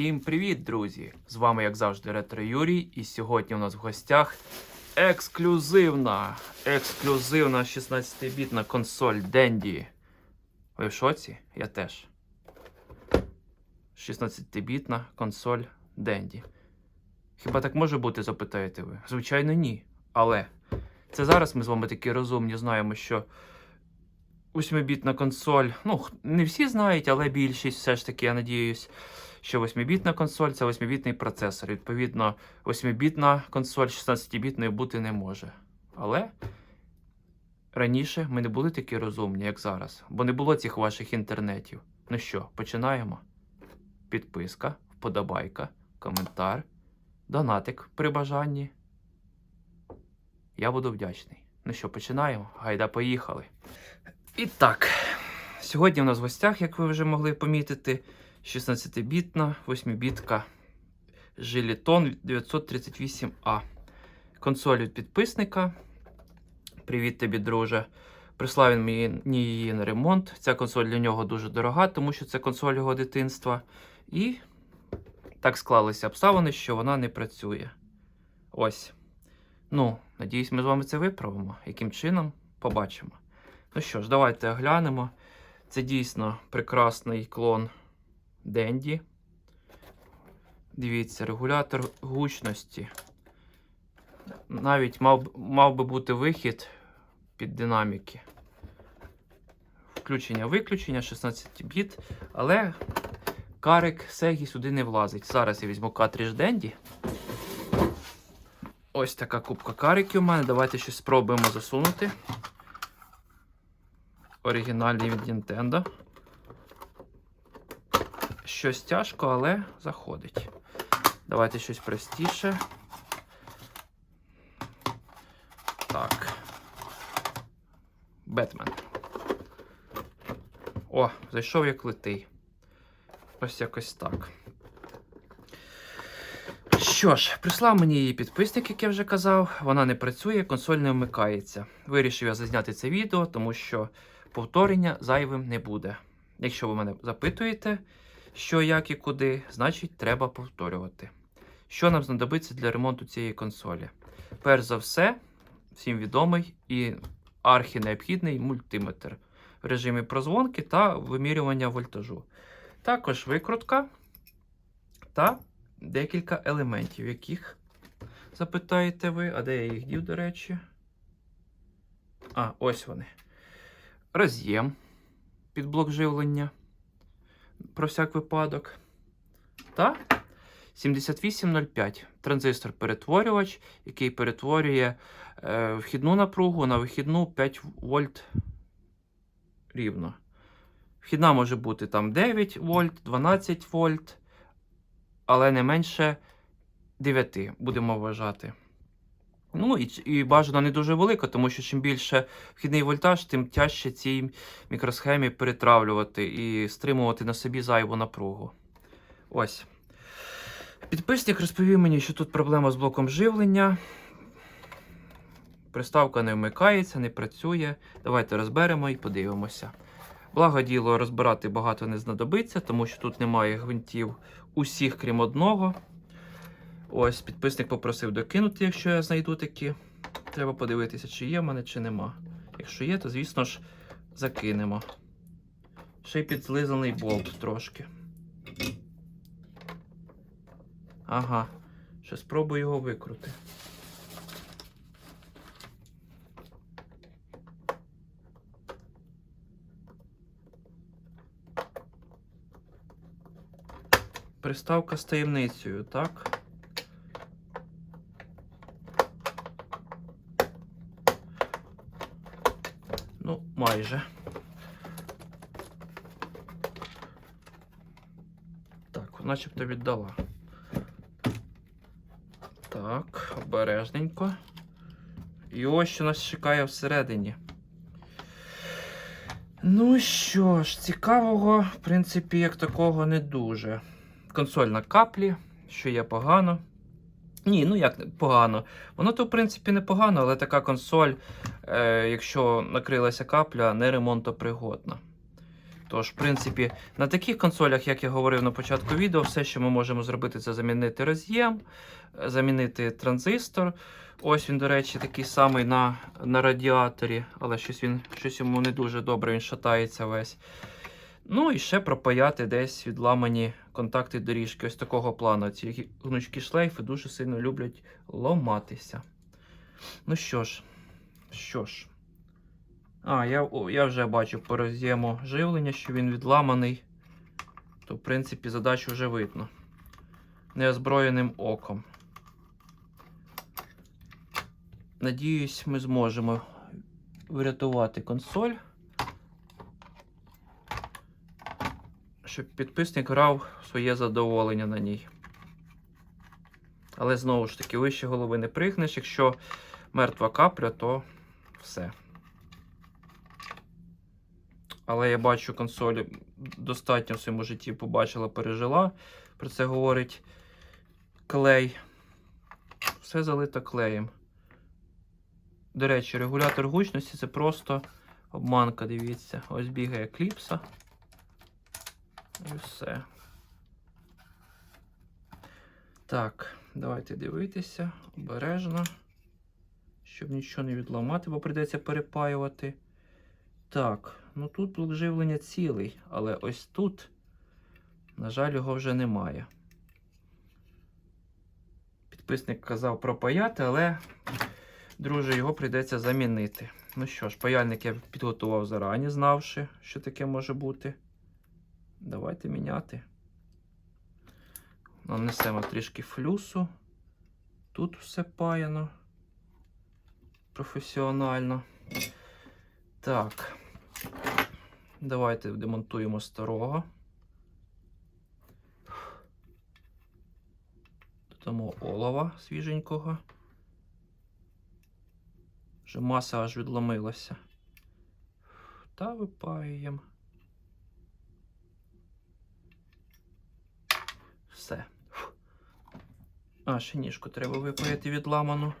Всім привіт, друзі! З вами, як завжди, Ретро Юрій, і сьогодні у нас в гостях ексклюзивна, ексклюзивна 16-бітна консоль Dendy. Ви в шоці? Я теж. 16-бітна консоль Dendy. Хіба так може бути, запитаєте ви? Звичайно, ні. Але це зараз ми з вами такі розумні знаємо, що 8-бітна консоль, ну, не всі знають, але більшість все ж таки, я надіюсь, що 8-бітна консоль це 8-бітний процесор. Відповідно, 8-бітна консоль 16-бітною бути не може. Але раніше ми не були такі розумні, як зараз, бо не було цих ваших інтернетів. Ну що, починаємо? Підписка, вподобайка, коментар, донатик при бажанні. Я буду вдячний. Ну що, починаємо? Гайда, поїхали. І так, сьогодні у нас в гостях, як ви вже могли помітити, 16-бітна 8-бітка Желітон 938А. Консоль від підписника. Привіт тобі, друже. Прислав він мені її на ремонт. Ця консоль для нього дуже дорога, тому що це консоль його дитинства. І так склалися обставини, що вона не працює. Ось. Ну, надіюсь, ми з вами це виправимо. Яким чином? Побачимо. Ну що ж, давайте оглянемо. Це дійсно прекрасний клон Денді. Дивіться, регулятор гучності. Навіть мав, мав би бути вихід під динаміки. Включення-виключення 16 біт, але карик Segi сюди не влазить. Зараз я візьму картридж Денді. Ось така кубка кариків у мене. Давайте щось спробуємо засунути оригінальний від Nintendo. Щось тяжко, але заходить. Давайте щось простіше. Так. Бетмен. О, зайшов як литий. Ось якось так. Що ж, прислав мені її підписник, як я вже казав. Вона не працює, консоль не вмикається. Вирішив я зазняти це відео, тому що повторення зайвим не буде. Якщо ви мене запитуєте, що, як і куди, значить треба повторювати. Що нам знадобиться для ремонту цієї консолі? Перш за все, всім відомий і архінеобхідний мультиметр в режимі прозвонки та вимірювання вольтажу. Також викрутка та декілька елементів, яких запитаєте ви, а де я їх дів, до речі? А, ось вони роз'єм під блок живлення про всяк випадок. Та 7805 транзистор-перетворювач, який перетворює е, вхідну напругу на вихідну 5 вольт рівно. Вхідна може бути там 9 вольт, 12 вольт, але не менше 9, будемо вважати. Ну і, і бажано не дуже велика, тому що чим більше вхідний вольтаж, тим тяжче цій мікросхемі перетравлювати і стримувати на собі зайву напругу. Ось. Підписник розповів мені, що тут проблема з блоком живлення. Приставка не вмикається, не працює. Давайте розберемо і подивимося. Благо діло розбирати багато не знадобиться, тому що тут немає гвинтів усіх, крім одного. Ось, підписник попросив докинути, якщо я знайду такі. Треба подивитися, чи є в мене, чи нема. Якщо є, то, звісно ж, закинемо. Ще й підзлизаний болт трошки. Ага. Ще спробую його викрути. Приставка з таємницею, так? Ну, майже. Так, начебто віддала. Так, обережненько. І ось що нас чекає всередині. Ну що ж, цікавого, в принципі, як такого не дуже. Консоль на каплі, що є погано. Ні, ну як погано. Воно то, в принципі, непогано, але така консоль, е, якщо накрилася капля, не ремонтопригодна. Тож, в принципі, на таких консолях, як я говорив на початку відео, все, що ми можемо зробити, це замінити роз'єм, замінити транзистор. Ось він, до речі, такий самий на, на радіаторі, але щось він щось йому не дуже добре, він шатається весь. Ну і ще пропаяти десь відламані контакти доріжки. Ось такого плану. Ці гнучкі шлейфи дуже сильно люблять ломатися. Ну що ж, що ж. А, я, я вже бачу по роз'єму живлення, що він відламаний. То, в принципі, задачу вже видно. Неозброєним оком. Надіюсь, ми зможемо врятувати консоль. Щоб підписник грав своє задоволення на ній. Але знову ж таки, вище голови не пригнеш. Якщо мертва капля, то все. Але я бачу, консоль достатньо в своєму житті побачила, пережила. Про це говорить клей. Все залито клеєм. До речі, регулятор гучності це просто обманка, дивіться. Ось бігає кліпса. І все. Так, давайте дивитися обережно, щоб нічого не відламати, бо прийдеться перепаювати. Так, ну тут блок живлення цілий, але ось тут, на жаль, його вже немає. Підписник казав пропаяти, але, друже, його прийдеться замінити. Ну що ж, паяльник я підготував зарані, знавши, що таке може бути. Давайте міняти. Нанесемо трішки флюсу. Тут все паяно. Професіонально. Так. Давайте демонтуємо старого. Додамо олова свіженького. Вже маса аж відломилася. Та випаюємо. Все. А, ще ніжку треба випаяти відламану.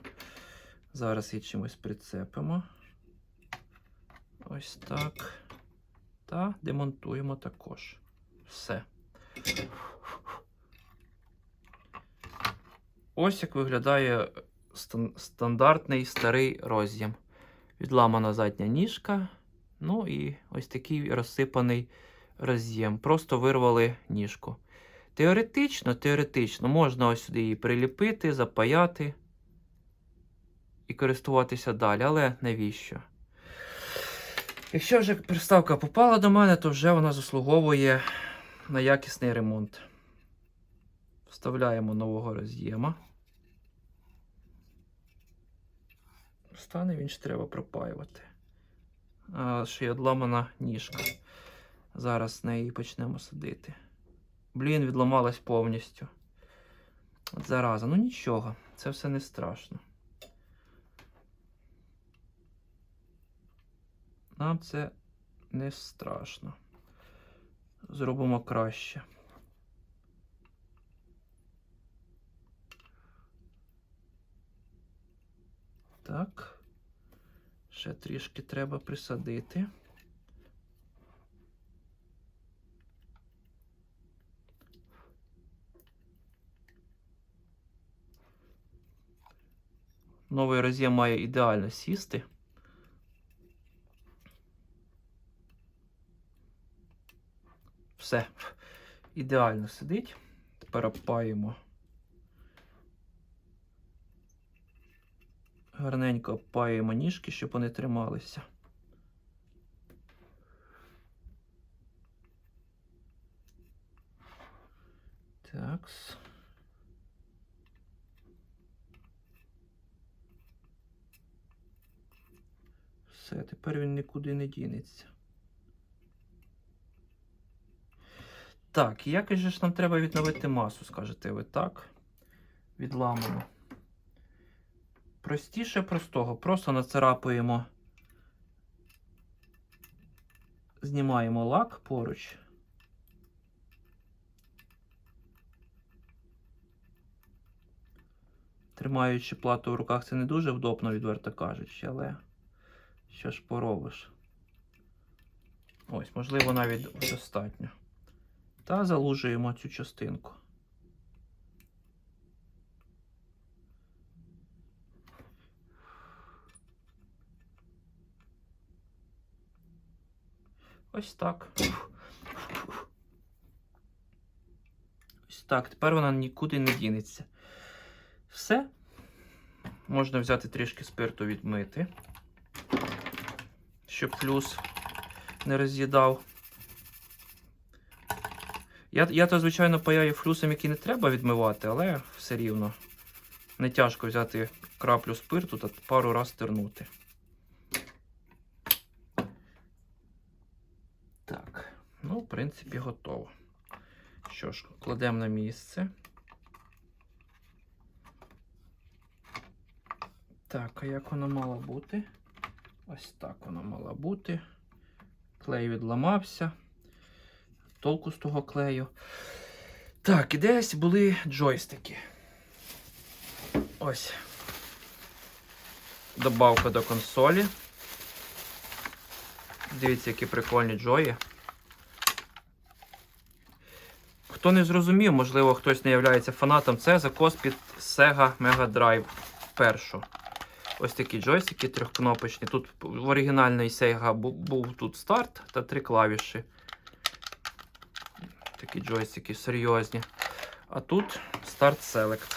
Зараз її чимось прицепимо. Ось так. Та демонтуємо також. Все. Ось як виглядає стандартний старий роз'єм. Відламана задня ніжка. Ну і ось такий розсипаний роз'єм. Просто вирвали ніжку. Теоретично, теоретично можна ось сюди її приліпити, запаяти і користуватися далі, але навіщо? Якщо вже приставка попала до мене, то вже вона заслуговує на якісний ремонт. Вставляємо нового роз'єма. Стане він ж треба пропаювати. Ще й одламана ніжка. Зараз на неї почнемо садити. Блін, відламалась повністю. От зараза, ну нічого, це все не страшно. Нам це не страшно. Зробимо краще. Так. Ще трішки треба присадити. Новий роз'єм має ідеально сісти. Все. Ідеально сидить. Тепер обпаємо. Гарненько обпаємо ніжки, щоб вони трималися. Такс. Все, тепер він нікуди не дінеться. Так, як же ж нам треба відновити масу, скажете ви так? Відламано. Простіше простого. Просто нацарапуємо, знімаємо лак поруч. Тримаючи плату в руках, це не дуже вдобно, відверто кажучи, але що ж поробиш? Ось, можливо, навіть достатньо. Та залужуємо цю частинку. Ось так. Ось так. Тепер вона нікуди не дінеться. Все. Можна взяти трішки спирту відмити, щоб плюс не роз'їдав. Я, я то, звичайно, паяю флюсом, який не треба відмивати, але все рівно. Не тяжко взяти краплю спирту та пару раз тернути. Так, ну, в принципі, готово. Що ж, кладемо на місце. Так, а як воно мало бути? Ось так воно мало бути. Клей відламався. Толку з того клею. Так, і десь були джойстики. Ось. Добавка до консолі. Дивіться, які прикольні джої. Хто не зрозумів, можливо, хтось не є фанатом, це закос під Sega Mega Drive першу. Ось такі джойстики трьохкнопочні. Тут в оригінальної Sega бу- був тут старт та три клавіші. Такі джойстики серйозні. А тут старт Select.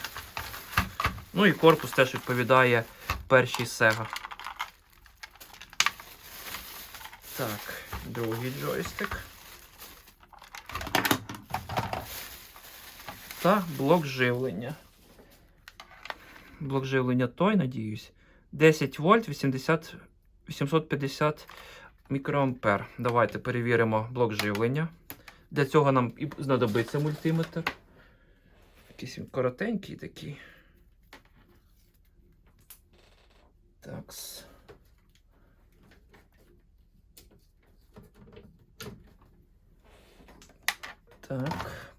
Ну і корпус теж відповідає першій Sega. Так, другий джойстик. Та блок живлення. Блок живлення той, надіюсь. 10 вольт 80, 850 мікроампер. Давайте перевіримо блок живлення. Для цього нам і знадобиться мультиметр. Якийсь він коротенький такий. Такс. Так.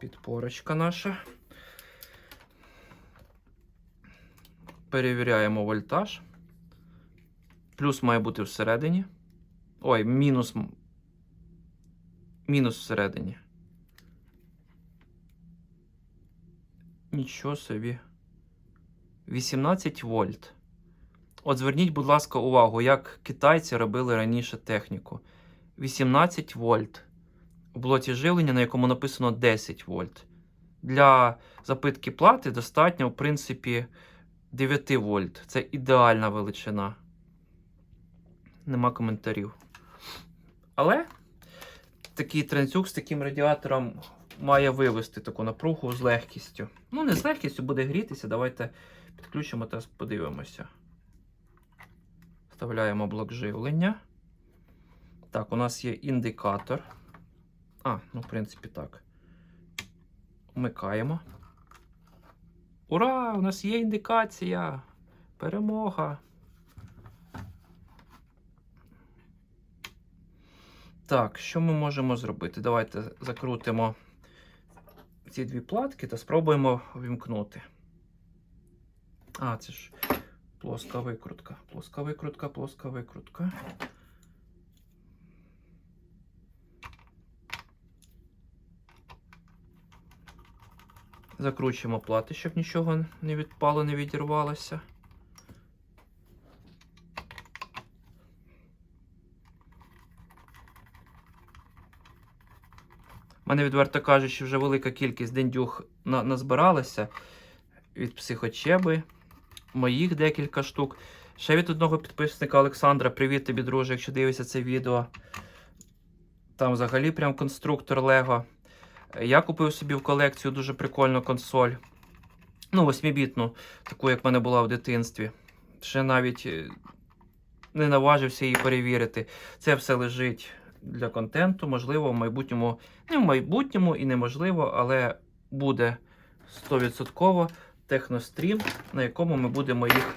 Підпорочка наша. Перевіряємо вольтаж. Плюс має бути всередині. Ой, мінус. Мінус всередині. Нічого собі. 18 вольт. От зверніть, будь ласка, увагу, як китайці робили раніше техніку. 18 вольт. У блоці живлення, на якому написано 10 вольт. Для запитки плати достатньо, в принципі, 9 вольт. Це ідеальна величина. Нема коментарів. Але такий тренцюк з таким радіатором має вивести таку напругу з легкістю. Ну, не з легкістю, буде грітися. Давайте підключимо та подивимося. Вставляємо блок живлення. Так, у нас є індикатор. А, ну, в принципі, так. Вмикаємо. Ура! У нас є індикація! Перемога! Так, що ми можемо зробити? Давайте закрутимо ці дві платки та спробуємо вімкнути. А, це ж плоска викрутка. Плоска викрутка, плоска викрутка. Закручуємо плати, щоб нічого не відпало, не відірвалося. У мене, відверто кажучи, вже велика кількість дендюх на, назбиралася від психочеби. Моїх декілька штук. Ще від одного підписника Олександра. Привіт тобі, друже, якщо дивишся це відео. Там взагалі прям конструктор Лего. Я купив собі в колекцію дуже прикольну консоль. Ну, 8-бітну, таку, як в мене була в дитинстві. Ще навіть е, не наважився її перевірити. Це все лежить для контенту. Можливо, в майбутньому, не в майбутньому і неможливо, але буде 100% технострім, на якому ми будемо їх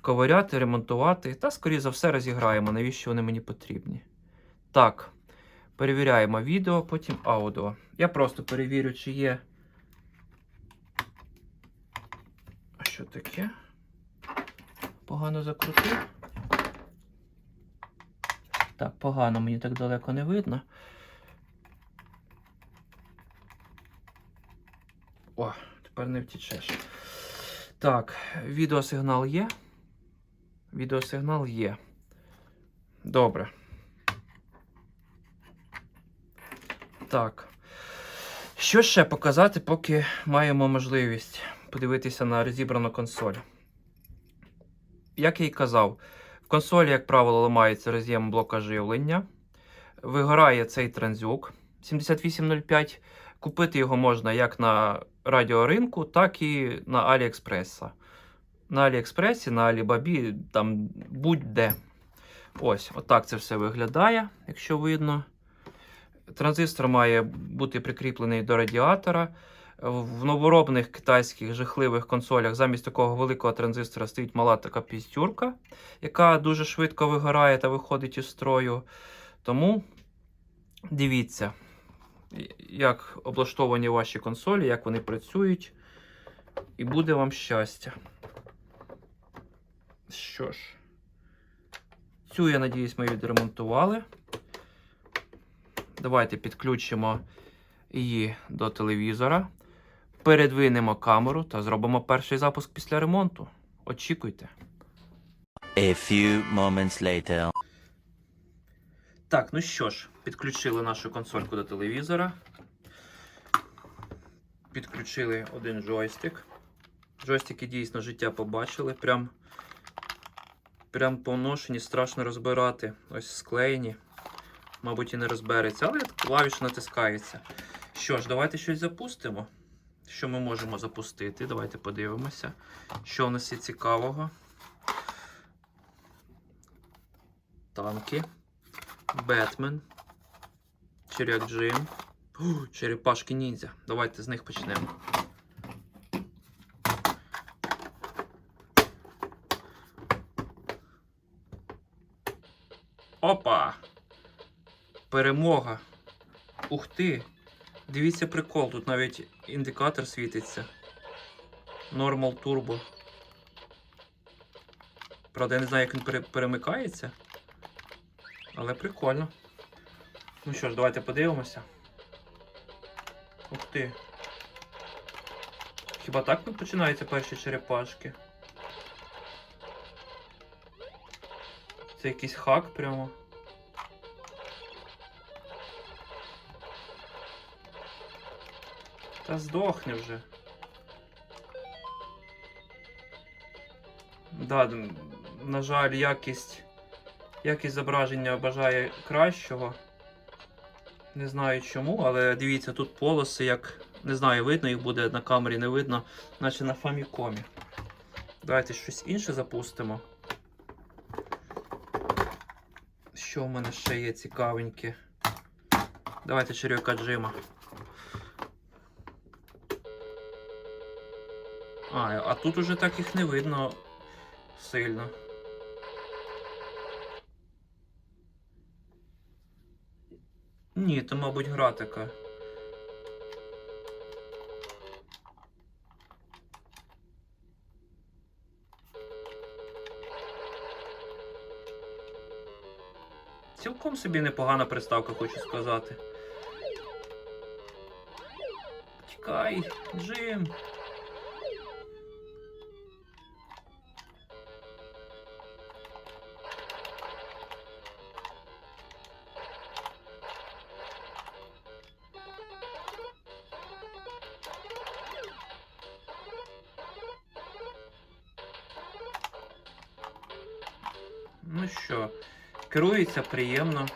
ковиряти, ремонтувати. Та, скоріше за все, розіграємо, навіщо вони мені потрібні. Так. Перевіряємо відео, потім аудіо. Я просто перевірю, чи є. А що таке? Погано закрутив. Так, погано, мені так далеко не видно. О, тепер не втічеш. Так, відеосигнал є. Відеосигнал є. Добре. Так. Що ще показати, поки маємо можливість подивитися на розібрану консоль? Як я й казав, в консолі, як правило, ламається роз'єм блока живлення. Вигорає цей транзюк 7805. Купити його можна як на радіоринку, так і на Аліекспреса. На Аліекспресі, на Алібабі, там будь-де. Ось, отак це все виглядає, якщо видно. Транзистор має бути прикріплений до радіатора. В новоробних китайських жахливих консолях замість такого великого транзистора стоїть мала така пістюрка, яка дуже швидко вигорає та виходить із строю. Тому дивіться, як облаштовані ваші консолі, як вони працюють, і буде вам щастя. Що ж, цю, я надіюсь, ми відремонтували. Давайте підключимо її до телевізора, передвинемо камеру та зробимо перший запуск після ремонту. Очікуйте. A few moments later. Так, ну що ж, підключили нашу консольку до телевізора. Підключили один джойстик. Джойстики дійсно життя побачили. Прям, прям поношені, страшно розбирати. Ось склеєні. Мабуть, і не розбереться, але клавіш натискається. Що ж, давайте щось запустимо. Що ми можемо запустити? Давайте подивимося, що у нас є цікавого. Танки. Бетмен. Черяк Джим. Черепашки ніндзя. Давайте з них почнемо. Опа! Перемога. Ух ти! Дивіться прикол, тут навіть індикатор світиться. Normal Turbo. Правда, я не знаю, як він перемикається. Але прикольно. Ну що ж, давайте подивимося. Ух ти. Хіба так починаються перші черепашки? Це якийсь хак прямо. Та здохне вже. Да, на жаль, якість. Якість зображення бажає кращого. Не знаю чому, але дивіться, тут полоси, як. Не знаю, видно їх буде на камері, не видно, наче на фамікомі. Давайте щось інше запустимо. Що в мене ще є цікавеньке? Давайте черв'яка Джима. А, а тут уже так їх не видно сильно. Ні, то, мабуть, гра така. Цілком собі непогана приставка, хочу сказати. Тікай, Джим. Ну що, керується приємно.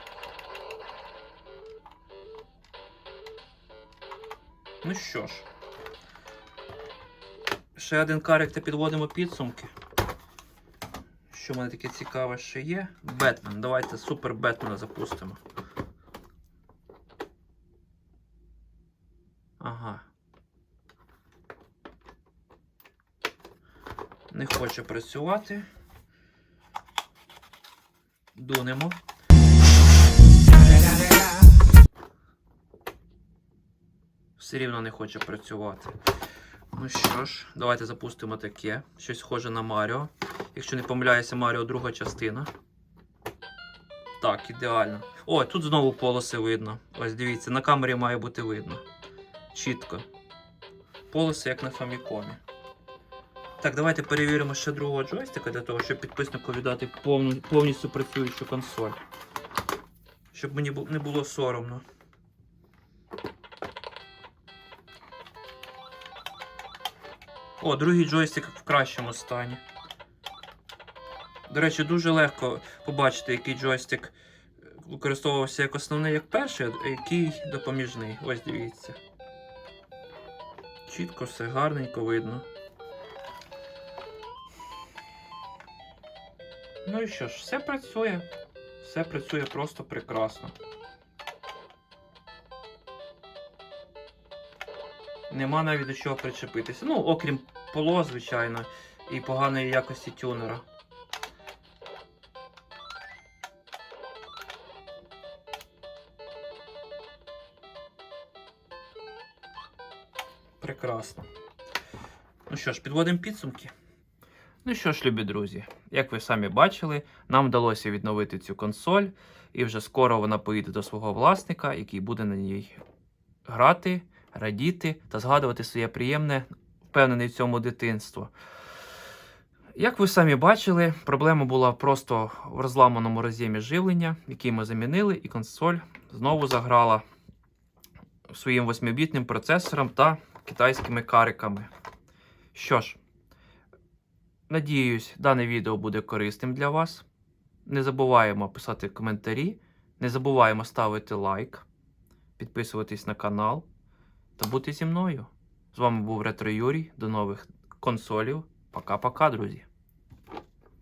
Ну що ж. Ще один карик та підводимо підсумки. Що в мене таке цікаве ще є? Бетмен. Давайте супер Бетмена запустимо. Ага. Не хоче працювати. Дунемо. Все рівно не хоче працювати. Ну що ж, давайте запустимо таке. Щось схоже на Маріо. Якщо не помиляюся, Маріо друга частина. Так, ідеально. О, тут знову полоси видно. Ось дивіться, на камері має бути видно. Чітко. Полоси, як на фамікомі. Так, давайте перевіримо ще другого джойстика для того, щоб підписнику віддати повну, повністю працюючу консоль. Щоб мені не було соромно. О, другий джойстик в кращому стані. До речі, дуже легко побачити, який джойстик використовувався як основний, як перший, а який допоміжний. Ось дивіться. Чітко все гарненько видно. Ну і що ж, все працює. Все працює просто прекрасно. Нема навіть до чого причепитися. Ну, окрім поло, звичайно, і поганої якості тюнера. Прекрасно. Ну що ж, підводимо підсумки. Ну що ж, любі друзі, як ви самі бачили, нам вдалося відновити цю консоль, і вже скоро вона поїде до свого власника, який буде на ній грати, радіти та згадувати своє приємне, впевнений в цьому дитинство. Як ви самі бачили, проблема була просто в розламаному роз'ємі живлення, який ми замінили, і консоль знову заграла своїм 8-бітним процесором та китайськими кариками. Що ж, надіюсь, дане відео буде корисним для вас. Не забуваємо писати коментарі, не забуваємо ставити лайк, підписуватись на канал та бути зі мною. З вами був Ретро Юрій. До нових консолів. Пока-пока, друзі!